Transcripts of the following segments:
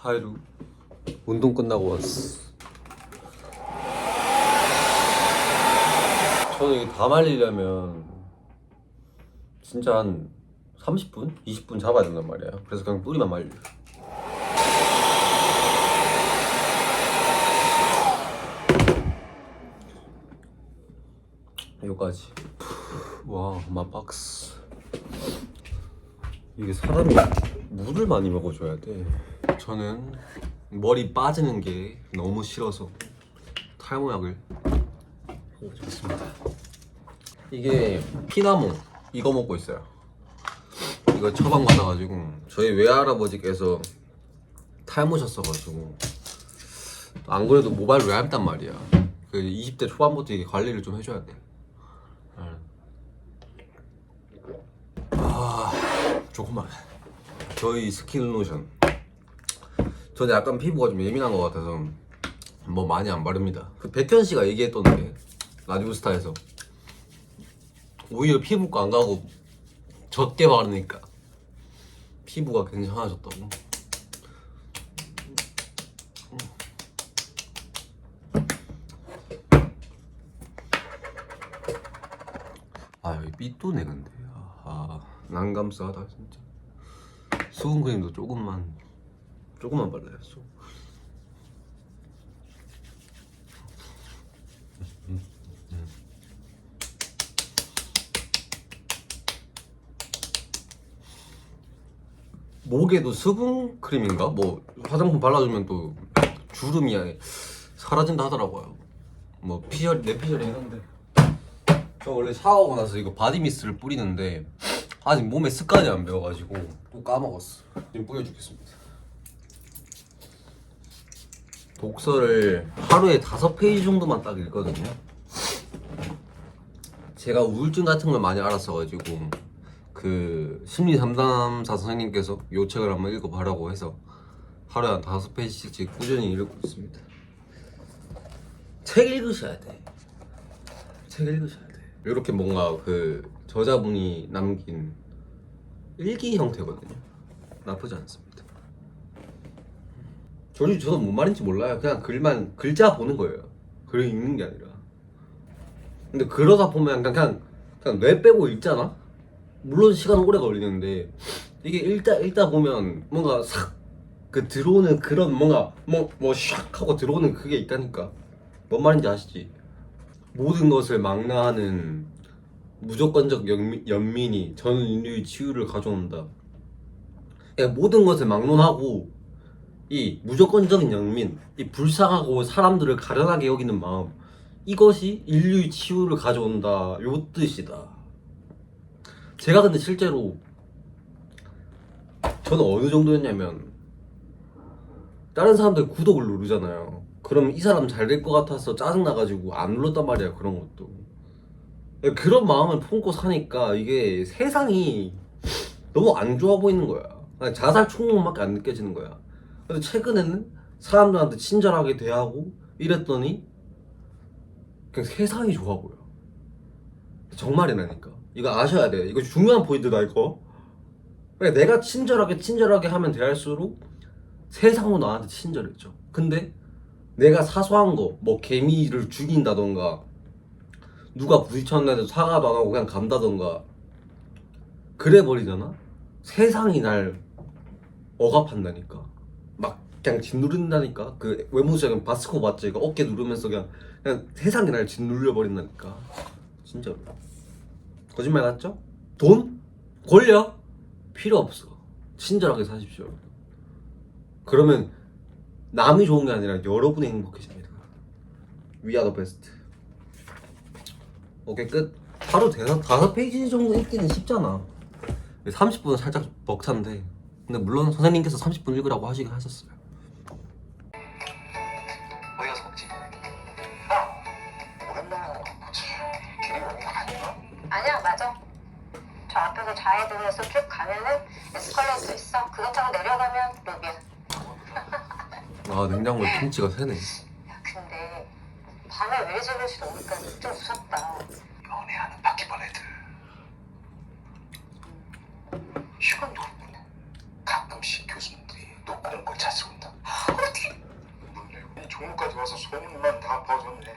하이루. 운동 끝나고 왔어. 저는 이게 다 말리려면 진짜 한 30분? 20분 잡아야 된단 말이야. 그래서 그냥 뿌리만 말려. 여기까지. 와 마박스. 이게 사람이 물을 많이 먹어줘야 돼. 저는 머리 빠지는 게 너무 싫어서 탈모약을 먹습니다. 이게 피나무 이거 먹고 있어요. 이거 처방 받아가지고 저희 외할아버지께서 탈모셨어가지고 안 그래도 모발을 왜 했단 말이야. 그 20대 초반부터 이게 관리를 좀 해줘야 돼. 아 조금만. 저희 스킨 로션. 저는 약간 피부가 좀 예민한 것 같아서 뭐 많이 안 바릅니다. 그 백현 씨가 얘기했던데 라디오스타에서 오히려 피부과 안 가고 적게 바르니까 피부가 괜찮아졌다고. 아 여기 삐또네 근데 아 난감싸다 진짜. 수분 크림도 조금만 조금만 발라야죠. 목에도 수분 크림인가? 뭐 화장품 발라주면 또 주름이 사라진다 하더라고요. 뭐 피셜 내 피셜이긴 한데 저 원래 샤워하고 나서 이거 바디 미스트를 뿌리는데 아직 몸에 습관이 안 배워가지고 또 까먹었어. 지금 뿌려주겠습니다. 독서를 하루에 다섯 페이지 정도만 딱 읽거든요. 제가 우울증 같은 걸 많이 알았어가지고 그 심리 상담사 선생님께서 요 책을 한번 읽어보라고 해서 하루에 한 다섯 페이지씩 꾸준히 읽고 있습니다. 책 읽으셔야 돼. 책 읽으셔야 돼. 이렇게 뭔가 그 저자분이 남긴 일기 형태거든요. 나쁘지 않습니다. 저는 저도 뭔 말인지 몰라요. 그냥 글만 글자 보는 거예요. 글 읽는 게 아니라. 근데 그러다 보면 그냥 그냥, 그냥 뇌 빼고 읽잖아. 물론 시간 오래 걸리는데 이게 읽다 읽다 보면 뭔가 싹 그 들어오는 그런 뭔가 뭐뭐샥 하고 들어오는 그게 있다니까. 뭔 말인지 아시지? 모든 것을 망라하는 무조건적 연미, 연민이 전 인류의 치유를 가져온다. 모든 것을 막론하고 이 무조건적인 연민, 이 불쌍하고 사람들을 가련하게 여기는 마음, 이것이 인류의 치유를 가져온다. 요 뜻이다. 제가 근데 실제로 저는 어느 정도였냐면 다른 사람들 구독을 누르잖아요. 그럼 이 사람 잘 될 것 같아서 짜증 나가지고 안 눌렀단 말이야 그런 것도. 그런 마음을 품고 사니까 이게 세상이 너무 안 좋아 보이는 거야. 자살 충동밖에 안 느껴지는 거야. 근데 최근에는 사람들한테 친절하게 대하고 이랬더니 그냥 세상이 좋아 보여. 정말이라니까. 이거 아셔야 돼. 이거 중요한 포인트다 이거. 그러니까 내가 친절하게 친절하게 하면 대할수록 세상도 나한테 친절해져. 근데 내가 사소한 거, 뭐 개미를 죽인다던가 누가 부딪혔는데도 사과도 안 하고 그냥 간다던가 그래 버리잖아. 세상이 날 억압한다니까. 막 그냥 짓누른다니까. 그 외무적인 바스코 봤지? 그 어깨 누르면서 그냥 그냥 세상이 날 짓눌려 버린다니까. 진짜로. 거짓말 같죠? 돈? 권력? 필요 없어. 친절하게 사십시오. 그러면 남이 좋은 게 아니라 여러분이 행복해집니다. We are the best. 오케이 끝. 하루 대사 다섯 페이지 정도 읽기는 쉽잖아. 30분은 살짝 벅찬데. 근데 물론 선생님께서 30분 읽으라고 하시긴 하셨어요. 가서 먹지? 어! 오랜만에 뭐지? 길이 여기가 아닌가? 아니야 맞아 저 앞에서 좌회전해서 쭉 가면은 에스컬레이터 있어 그거 타고 내려가면 로비야 아 냉장고에 김치가 새네. 야 근데 밤에 왜 저러시 오니까 좀 무섭다 연애하는 바퀴벌레들 휴건도 없고 가끔씩 교수님들이 또 그런 걸 찾아온다 와서 소문만 다 퍼졌네.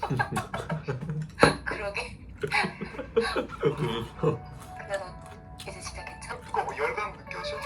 그러게. 그래서 이제 진짜 괜찮아? 그거 뭐 열감 느껴져?